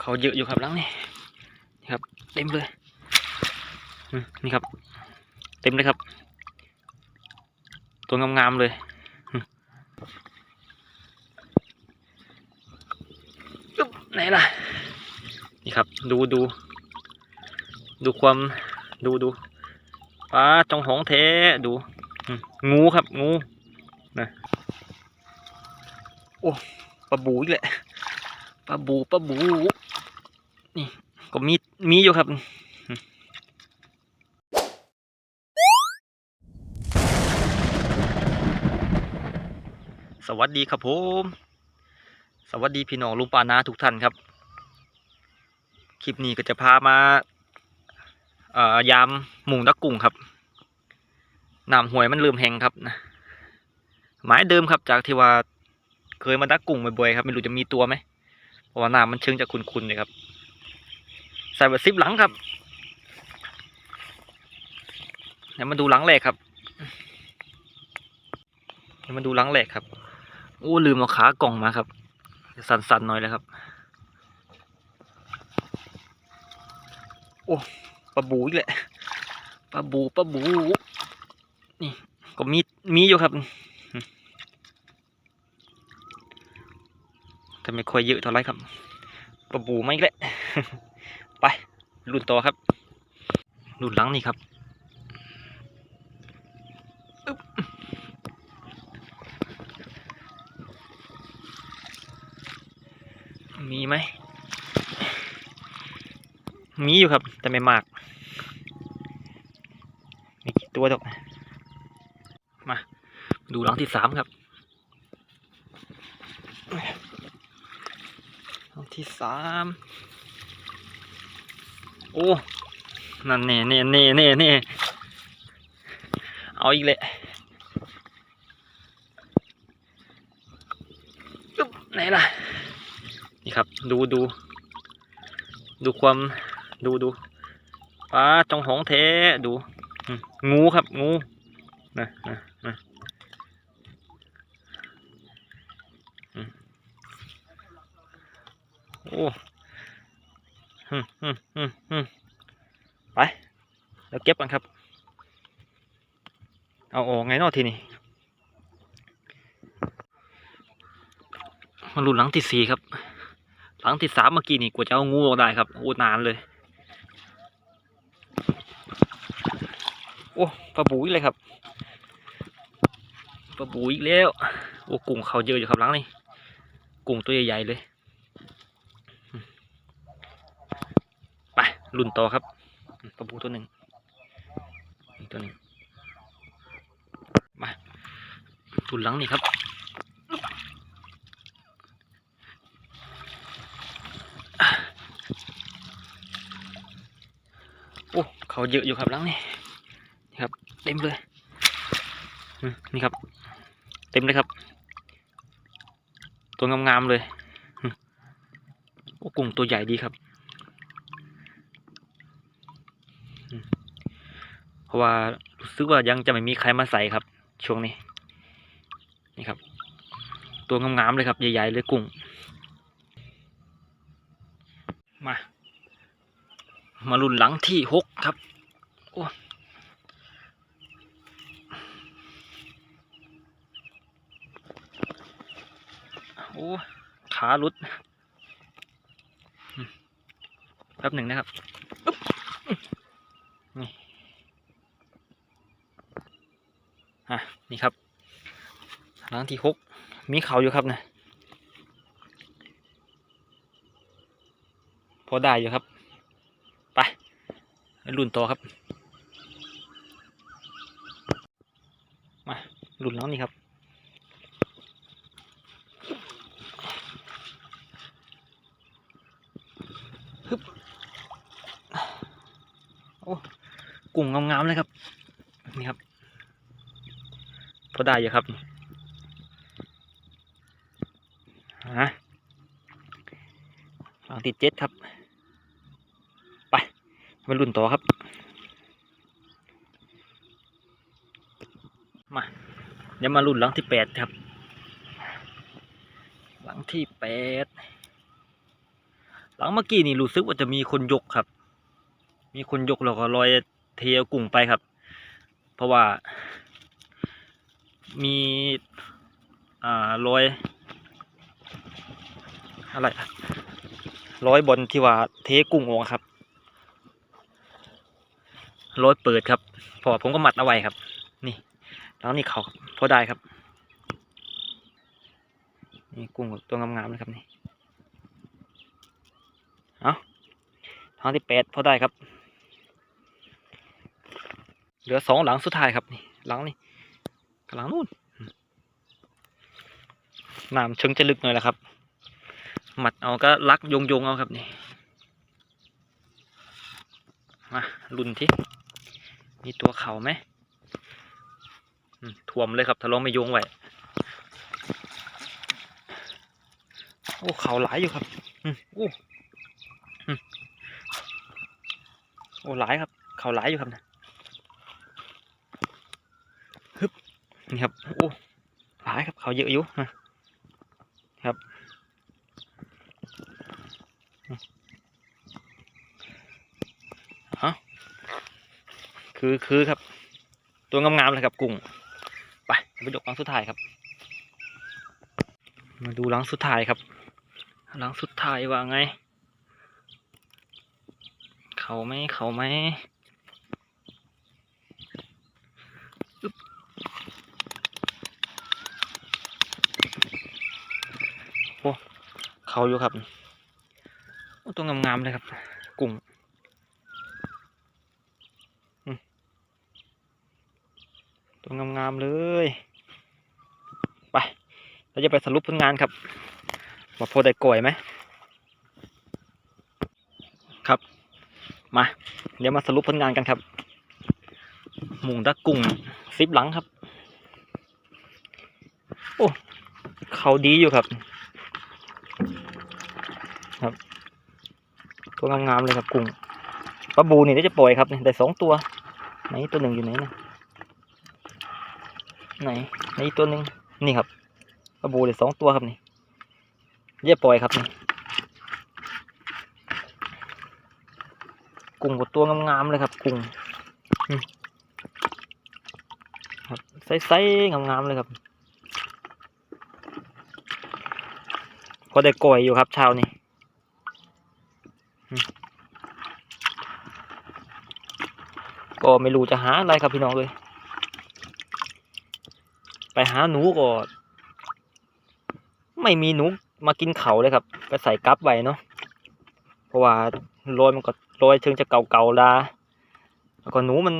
เขาเยอะอยู่ครับหลังนี่นี่ครับ เต็มเลยนี่ครับ เต็มเลยครับ ตัวงามๆเลยไหนล่ะ นี่ครับ ดูดู ดูความดูดูปลาจงหงเทดูงูครับงูนะโอ้ปลาบูอีกแหละปลาบูปลาบู ก็มีมีอยู่ครับสวัสดีครับผม สวัสดีพี่น้องลุงปานาทุกท่านครับ คลิปนี้ก็จะพามาเอ่อยามหมุงดักกุ้งครับน้ำหวยมันลืมแหงครับนะหมายเดิมครับจากที่ว่าเคยมาดักกุ้งบ่อยๆครับ ไม่รู้จะมีตัวไหมเพราะว่าน้ำมันเชิงจะขุ่นๆเลยครับ ใส่แบบซิปหลังครับเดี๋ยวมาดูหลังแรกครับเดี๋ยวมาดูหลังแรกครับโอ้ลืมเอาขากล่องมาครับ สั่นๆหน่อยเลยครับ โอ้ปลาบูอีกแหละปลาบูปลาบูนี่ก็มีมีอยู่ครับแต่ไม่ค่อยเยอะเท่าไรครับปลาบูไม่แหละ ไปรุ่นต่อครับ รุ่นหลังนี่ครับมีไหม มีอยู่ครับ แต่ไม่มาก มีกี่ตัวดอกมา ดูหลังที่สามครับ หลังที่สาม โอ้ นั่นเน่เน่เน่เน่เน่เอาอีกเลยอึ๊บไหนล่ะ นี่ครับ ดูดู ดูความ ดูดูปลาจงหงเทดู งูครับ งูนะนะนะโอ้ ไปแล้วเก็บกันครับ เอาออกไงนอทีนี้มาลุ้นหลังที่สี่ครับ หลังที่สามเมื่อกี้นี่กว่าจะเอางูออกได้ครับโอ้นานเลย โอ้ปลาบูอีกเลยครับปลาบูอีกแล้ว โอ้กุ้งเขาเยอะอยู่ครับหลังนี่กุ้งตัวใหญ่ๆเลยอืม ไปลุ่นต่อครับปลาบูตัวหนึ่งตัวหนึ่งมาลุนหลังนี่ครับโอ้เขาเยอะอยู่ครับหลังนี่นี่ครับ เต็มเลยนี่ครับ เต็มเลยครับ ตัวงามๆเลยโอ้กุ้งตัวใหญ่ดีครับอืม เพราะว่ารู้สึกว่ายังจะไม่มีใครมาใส่ครับ ช่วงนี้ นี่ครับ ตัวงามๆเลยครับ ใหญ่ๆเลยกุ้ง มา มารุ่นหลังที่หกครับ โอ้โอ้ขาลุดแป๊บหนึ่งนะครับอึ๊บนี่อะนี่ครับ หลังที่หกมีเขาอยู่ครับนะพอได้อยู่ครับ ไปไปรุ่นต่อครับ มารุ่นน้องนี่ครับ ฮึบ โอ้กุ้งงามๆเลยครับ นี่ครับ พอได้อยู่ครับฮะหลั งติดเจ็ดครับ ไปมารุ่นต่อครับ มาเดี๋ยวมารุ่นหลังที่แปดครับ หลังที่แปดหลังเมื่อกี้นี่รู้สึกว่าจะมีคนยกครับ มีคนยกแล้วก็ลอยเทเอากุ้งไปครับ เพราะว่า มีอ่ารอยอะไร ร้อยบนที่ว่าเทกุ้งออกครับร้อยเปิดครับ พอผมก็มัดเอาไว้ครับ นี่ แล้วนี่เขาพอได้ครับ นี่กุ้งตัวงามๆเลยครับนี่เอาทางที่แปดพอได้ครับ เหลือสองหลังสุดท้ายครับนี่หลังนี่หลังนู่นน้ำเชิงจะลึกหน่อยแหละครับ หมัดเอาก็ลักโยงโยงเอาครับนี่มาลุนที่มีตัวเขาไหมถ่วมเลยครับถ้าลองไม่โยงไว้โอ้เข่าหลายอยู่ครับอืมโอ้โอ้หลายครับ เขาหลายอยู่ครับนะฮึบนี่ครับโอ้หลายครับเขาเยอะอยู่นะครับ เอาคือคือครับ ตัวงามๆเลยครับกุ้งไปไปดูหลังสุดท้ายครับ มาดูหลังสุดท้ายครับหลังสุดท้ายว่าไง เขาไหมเขาไหมโอ้เขาอยู่ครับ ตัวงามๆเลยครับ กุ้งอืมตัวงามๆเลย ไป เราจะไปสรุปผลงานครับ ว่าพอได้ก่อยไหมครับ มา เดี๋ยวมาสรุปผลงานกันครับ หมูดักกุ้งซิปหลังครับ โอ้ เขาดีอยู่ครับ ตัวงามๆเลยครับกุ้งปลาบูนี่เดี๋ยวจะปล่อยครับเนี่ยได้สองตัว ไหนตัวหนึ่งอยู่ไหนนะไหนไหนตัวหนึ่งนี่ครับปลาบูเลยสองตัวครับนี่เยวจะปล่อยครับนี่กุ้งกับตัวงามๆเลยครับกุ้งอืมครับไซส์ๆงามๆเลยครับพอได้ก่อยอยู่ครับเช้านี้ ก็ไม่รู้จะหาอะไรครับพี่น้องเลย ไปหาหนูก็ไม่มีหนูมากินเขาเลยครับ ไปใส่กั๊บไว้เนาะ เพราะว่าโรยมันก็โรยเชิงจะเก่าๆลาแล้วก็หนูมัน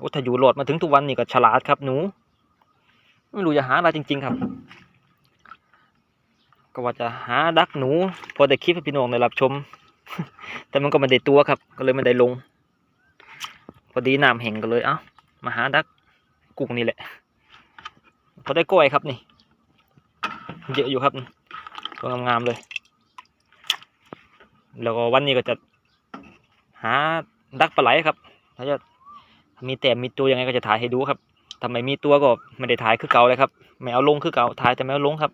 อ้ถ้าอยู่หลอดมาถึงทุกวันนี่ก็ฉลาดครับหนู ไม่รู้จะหาอะไรจริง ๆ ครับ ก็ว่าจะหาดักหนู พอได้คลิปให้พี่น้องได้รับชม แต่มันก็ไม่ได้ตัวครับ ก็เลยไม่ได้ลง พอดีน้ำแห้งก็เลยเอ้ามาหาดักกุ้งนี่แหละพอได้กล้วยครับนี่เยอะอยู่ครับตัวงามๆเลย แล้วก็วันนี้ก็จะหาดักปลาไหลครับถ้าจะมีแต่มีตัวยังไงก็จะถ่ายให้ดูครับทำไมมีตัวก็ไม่ได้ถ่ายคือเก่าเลยครับไม่เอาลงคือเก่าถ่ายแต่ไม่เอาลงครับ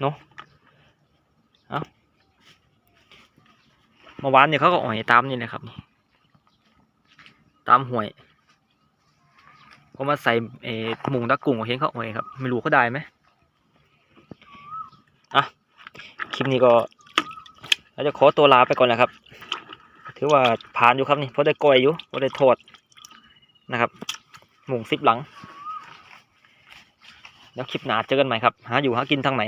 เนาะเอา เมื่อวานเนี่ยเขาก็อ่อยตามนี่แหละครับนี่ตามห่วยก็มาใส่เออหมุงดักกุ้งเห็นเขาอ่อยครับ ไม่รู้เขาได้ไหมอะคลิปนี้ก็เราจะขอตัวลาไปก่อนนะครับ ถือว่าผ่านอยู่ครับนี่เพราะได้กอยอยู่เพราะได้โทษนะครับ หมุงซิปหลัง แล้วคลิปหนาเจอกันใหม่ครับ หาอยู่หากินทางไหน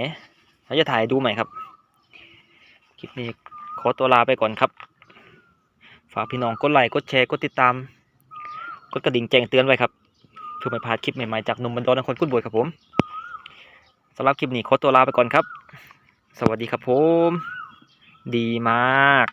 เราจะถ่ายดูใหม่ครับ คลิปนี้ ขอตัวลาไปก่อนครับ ฝากพี่น้องกดไลค์กดแชร์กดติดตาม กดกระดิ่งแจ้งเตือนไว้ครับ เพื่อไม่พลาดคลิปใหม่ๆจากหนุ่มบรรดอนคนกุ้นบวยครับผมสำหรับคลิปนี้ขอตัวลาไปก่อนครับ สวัสดีครับผม ดีมาก